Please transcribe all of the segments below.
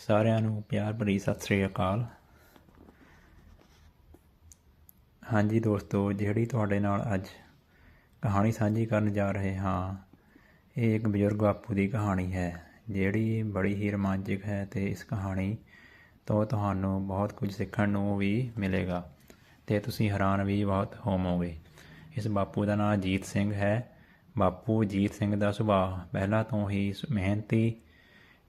ਸਾਰਿਆਂ ਨੂੰ ਪਿਆਰ ਭਰੀ ਸਤਿ ਸ੍ਰੀ ਅਕਾਲ। ਹਾਂਜੀ ਦੋਸਤੋ, ਜਿਹੜੀ ਤੁਹਾਡੇ ਨਾਲ ਅੱਜ ਕਹਾਣੀ ਸਾਂਝੀ ਕਰਨ ਜਾ ਰਹੇ ਹਾਂ, ਇਹ ਇੱਕ ਬਜ਼ੁਰਗ ਬਾਪੂ ਦੀ ਕਹਾਣੀ ਹੈ, ਜਿਹੜੀ ਬੜੀ ਹੀ ਰੋਮਾਂਚਕ ਹੈ ਤੇ ਇਸ ਕਹਾਣੀ ਤੋਂ ਤੁਹਾਨੂੰ ਬਹੁਤ ਕੁਝ ਸਿੱਖਣ ਨੂੰ ਵੀ ਮਿਲੇਗਾ ਤੇ ਤੁਸੀਂ ਹੈਰਾਨ ਵੀ ਬਹੁਤ ਹੋਵੋਗੇ। ਇਸ ਬਾਪੂ ਦਾ ਨਾਮ ਜੀਤ ਸਿੰਘ ਹੈ। ਬਾਪੂ ਜੀਤ ਸਿੰਘ ਦਾ ਸੁਭਾਅ ਪਹਿਲਾਂ ਤੋਂ ਹੀ ਮਿਹਨਤੀ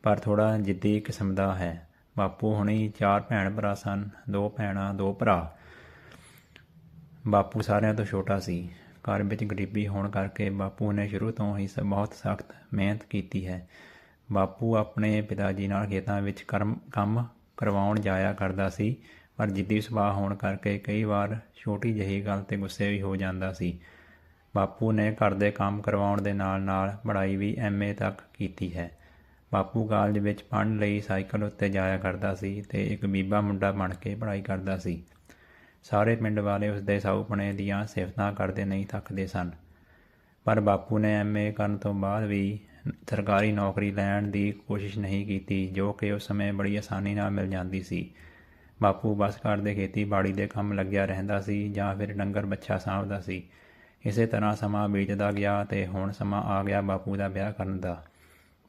ਪਰ ਥੋੜਾ ਜਿੱਦੀ ਕਿਸਮ ਦਾ ਹੈ। ਬਾਪੂ ਹੁਣੀ ਚਾਰ ਭੈਣ ਭਰਾ ਸਨ, ਦੋ ਭੈਣਾਂ, ਦੋ ਭਰਾ। ਬਾਪੂ ਸਾਰਿਆਂ ਤੋਂ ਛੋਟਾ ਸੀ। ਘਰ ਵਿੱਚ ਗਰੀਬੀ ਹੋਣ ਕਰਕੇ ਬਾਪੂ ਨੇ ਸ਼ੁਰੂ ਤੋਂ ਹੀ ਸ- ਬਹੁਤ ਸਖਤ ਮਿਹਨਤ ਕੀਤੀ ਹੈ। ਬਾਪੂ ਆਪਣੇ ਪਿਤਾ ਜੀ ਨਾਲ ਖੇਤਾਂ ਵਿੱਚ ਕਰਮ, ਕੰਮ ਕਰਵਾਉਣ ਜਾਇਆ ਕਰਦਾ ਸੀ, ਪਰ ਜਿੱਦੀ ਸੁਭਾਅ ਹੋਣ ਕਰਕੇ ਕਈ ਵਾਰ ਛੋਟੀ ਜਿਹੀ ਗੱਲ ਤੇ ਗੁੱਸੇ ਵੀ ਹੋ ਜਾਂਦਾ ਸੀ। ਬਾਪੂ ਨੇ ਘਰ ਦੇ ਕੰਮ ਕਰਵਾਉਣ ਦੇ ਨਾਲ ਨਾਲ ਪੜ੍ਹਾਈ ਵੀ ਐਮਏ ਤੱਕ ਕੀਤੀ ਹੈ। ਬਾਪੂ ਕਾਲਜ ਵਿੱਚ ਪੜ੍ਹਨ ਲਈ ਸਾਈਕਲ ਉੱਤੇ ਜਾਇਆ ਕਰਦਾ ਸੀ ਤੇ ਇੱਕ ਬੀਬਾ ਮੁੰਡਾ ਬਣ ਕੇ ਪੜ੍ਹਾਈ ਕਰਦਾ ਸੀ। ਸਾਰੇ ਪਿੰਡ ਵਾਲੇ ਉਸ ਦੇ ਸਾਊਪਣੇ ਦੀਆਂ ਸਿਫਤਾਂ ਕਰਦੇ ਨਹੀਂ ਥੱਕਦੇ ਸਨ। ਪਰ ਬਾਪੂ ਨੇ ਐਮਏ ਕਰਨ ਤੋਂ ਬਾਅਦ ਵੀ ਸਰਕਾਰੀ ਨੌਕਰੀ ਲੈਣ ਦੀ ਕੋਸ਼ਿਸ਼ ਨਹੀਂ ਕੀਤੀ, ਜੋ ਕਿ ਉਸ ਸਮੇਂ ਬੜੀ ਆਸਾਨੀ ਨਾਲ ਮਿਲ ਜਾਂਦੀ ਸੀ। ਬਾਪੂ ਬਸ ਘਰ ਦੇ ਖੇਤੀਬਾੜੀ ਦੇ ਕੰਮ ਲੱਗਿਆ ਰਹਿੰਦਾ ਸੀ ਜਾਂ ਫਿਰ ਡੰਗਰ ਬੱਛਾ ਸਾਂਭਦਾ ਸੀ। ਇਸੇ ਤਰ੍ਹਾਂ ਸਮਾਂ ਬੀਤਦਾ ਗਿਆ ਤੇ ਹੁਣ ਸਮਾਂ ਆ ਗਿਆ ਬਾਪੂ ਦਾ ਵਿਆਹ ਕਰਨ ਦਾ।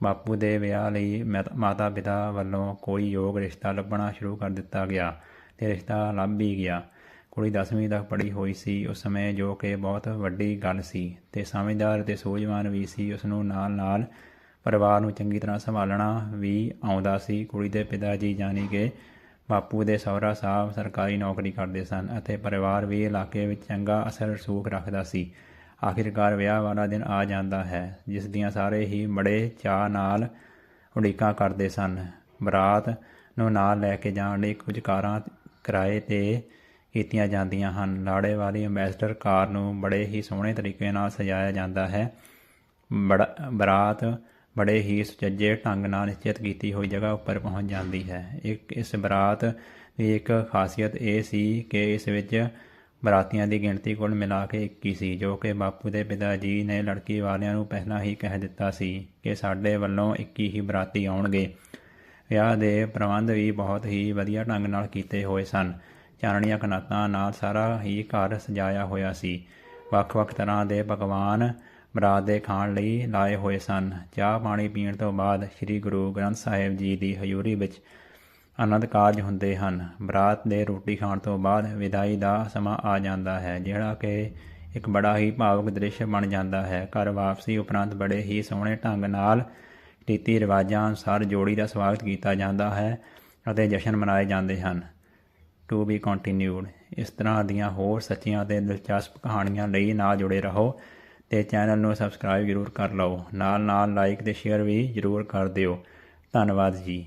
ਬਾਪੂ ਦੇ ਵਿਆਹ ਲਈ ਮਾਤਾ ਪਿਤਾ ਵੱਲੋਂ ਕੋਈ ਯੋਗ ਰਿਸ਼ਤਾ ਲੱਭਣਾ ਸ਼ੁਰੂ ਕਰ ਦਿੱਤਾ ਗਿਆ ਤੇ ਰਿਸ਼ਤਾ ਲੱਭ ਵੀ ਗਿਆ। ਕੁੜੀ 10ਵੀਂ ਤੱਕ ਪੜ੍ਹੀ ਹੋਈ ਸੀ, ਉਸ ਸਮੇਂ ਜੋ ਕਿ ਬਹੁਤ ਵੱਡੀ ਗੱਲ ਸੀ ਤੇ ਸਮਝਦਾਰ ਤੇ ਸੂਝਵਾਨ ਵੀ ਸੀ ਉਸ ਨੂੰ ਨਾਲ-ਨਾਲ ਪਰਿਵਾਰ ਨੂੰ ਚੰਗੀ ਤਰ੍ਹਾਂ ਸੰਭਾਲਣਾ ਵੀ ਆਉਂਦਾ ਸੀ। ਕੁੜੀ ਦੇ ਪਿਤਾ ਜੀ ਜਾਨੀ ਕਿ ਬਾਪੂ ਦੇ ਸਹੁਰਾ ਸਾਹਿਬ ਸਰਕਾਰੀ ਨੌਕਰੀ ਕਰਦੇ ਸਨ ਅਤੇ ਪਰਿਵਾਰ ਵੀ ਇਲਾਕੇ ਵਿੱਚ ਚੰਗਾ ਅਸਰ ਰਸੂਖ ਰੱਖਦਾ ਸੀ। ਆਖਿਰਕਾਰ ਵਿਆਹ ਵਾਲਾ ਦਿਨ ਆ ਜਾਂਦਾ ਹੈ, ਜਿਸ ਦੀਆਂ ਸਾਰੇ ਹੀ ਬੜੇ ਚਾਅ ਨਾਲ ਉਡੀਕਾਂ ਕਰਦੇ ਸਨ। ਬਰਾਤ ਨੂੰ ਨਾਲ ਲੈ ਕੇ ਜਾਣ ਲਈ ਕੁਝ ਕਾਰਾਂ ਕਿਰਾਏ ਤੇ ਕੀਤੀਆਂ ਜਾਂਦੀਆਂ ਹਨ। ਲਾੜੇ ਵਾਲੀ ਐਂਬੈਸਡਰ ਕਾਰ ਨੂੰ ਬੜੇ ਹੀ ਸੋਹਣੇ ਤਰੀਕੇ ਨਾਲ ਸਜਾਇਆ ਜਾਂਦਾ ਹੈ। ਬੜਾ, ਬਰਾਤ ਬੜੇ ਹੀ ਸੁਚੱਜੇ ਢੰਗ ਨਾਲ ਨਿਸ਼ਚਿਤ ਕੀਤੀ ਹੋਈ ਜਗ੍ਹਾ ਉੱਪਰ ਪਹੁੰਚ ਜਾਂਦੀ ਹੈ। ਇੱਕ, ਇਸ ਬਰਾਤ ਦੀ ਇੱਕ ਖਾਸੀਅਤ ਇਹ ਸੀ ਕਿ ਇਸ ਵਿੱਚ ਬਰਾਤੀਆਂ ਦੀ ਗਿਣਤੀ ਕੁੱਲ ਮਿਲਾ ਕੇ 21 ਸੀ, ਜੋ ਕਿ ਬਾਪੂ ਦੇ ਪਿਤਾ ਜੀ ਨੇ ਲੜਕੀ ਵਾਲਿਆਂ ਨੂੰ ਪਹਿਲਾਂ ਹੀ ਕਹਿ ਦਿੱਤਾ ਸੀ ਕਿ ਸਾਡੇ ਵੱਲੋਂ 21 ਹੀ ਬਰਾਤੀ ਆਉਣਗੇ। ਵਿਆਹ ਦੇ ਪ੍ਰਬੰਧ ਵੀ ਬਹੁਤ ਹੀ ਵਧੀਆ ਢੰਗ ਨਾਲ ਕੀਤੇ ਹੋਏ ਸਨ। ਚਾਨਣੀਆਂ ਕਨਾਤਾਂ ਨਾਲ ਸਾਰਾ ਹੀ ਘਰ ਸਜਾਇਆ ਹੋਇਆ ਸੀ। ਵੱਖ-ਵੱਖ ਤਰ੍ਹਾਂ ਦੇ ਪਕਵਾਨ ਬਰਾਤ ਦੇ ਖਾਣ ਲਈ ਲਾਏ ਹੋਏ ਸਨ। ਚਾਹ ਪਾਣੀ ਪੀਣ ਤੋਂ ਬਾਅਦ ਸ੍ਰੀ ਗੁਰੂ ਗ੍ਰੰਥ ਸਾਹਿਬ ਜੀ ਦੀ ਹਜ਼ੂਰੀ ਵਿੱਚ ਆਨੰਦ ਕਾਰਜ ਹੁੰਦੇ ਹਨ। ਬਰਾਤ ਦੇ ਰੋਟੀ ਖਾਣ ਤੋਂ ਬਾਅਦ ਵਿਦਾਈ ਦਾ ਸਮਾਂ ਆ ਜਾਂਦਾ ਹੈ, ਜਿਹੜਾ ਕਿ ਇੱਕ ਬੜਾ ਹੀ ਭਾਵਕ ਦ੍ਰਿਸ਼ ਬਣ ਜਾਂਦਾ ਹੈ। ਘਰ ਵਾਪਸੀ ਉਪਰੰਤ ਬੜੇ ਹੀ ਸੋਹਣੇ ਢੰਗ ਨਾਲ ਰੀਤੀ ਰਿਵਾਜਾਂ ਅਨੁਸਾਰ ਜੋੜੀ ਦਾ ਸਵਾਗਤ ਕੀਤਾ ਜਾਂਦਾ ਹੈ ਅਤੇ ਜਸ਼ਨ ਮਨਾਏ ਜਾਂਦੇ ਹਨ। ਟੂ ਬੀ ਕੰਟੀਨਿਊਡ ਇਸ ਤਰ੍ਹਾਂ ਦੀਆਂ ਹੋਰ ਸੱਚੀਆਂ ਤੇ ਦਿਲਚਸਪ ਕਹਾਣੀਆਂ ਲਈ ਨਾਲ ਜੁੜੇ ਰਹੋ ਤੇ ਚੈਨਲ ਨੂੰ ਸਬਸਕ੍ਰਾਈਬ ਜ਼ਰੂਰ ਕਰ ਲਓ। ਨਾਲ ਨਾਲ ਲਾਈਕ ਤੇ ਸ਼ੇਅਰ ਵੀ ਜ਼ਰੂਰ ਕਰ ਦਿਓ। ਧੰਨਵਾਦ ਜੀ।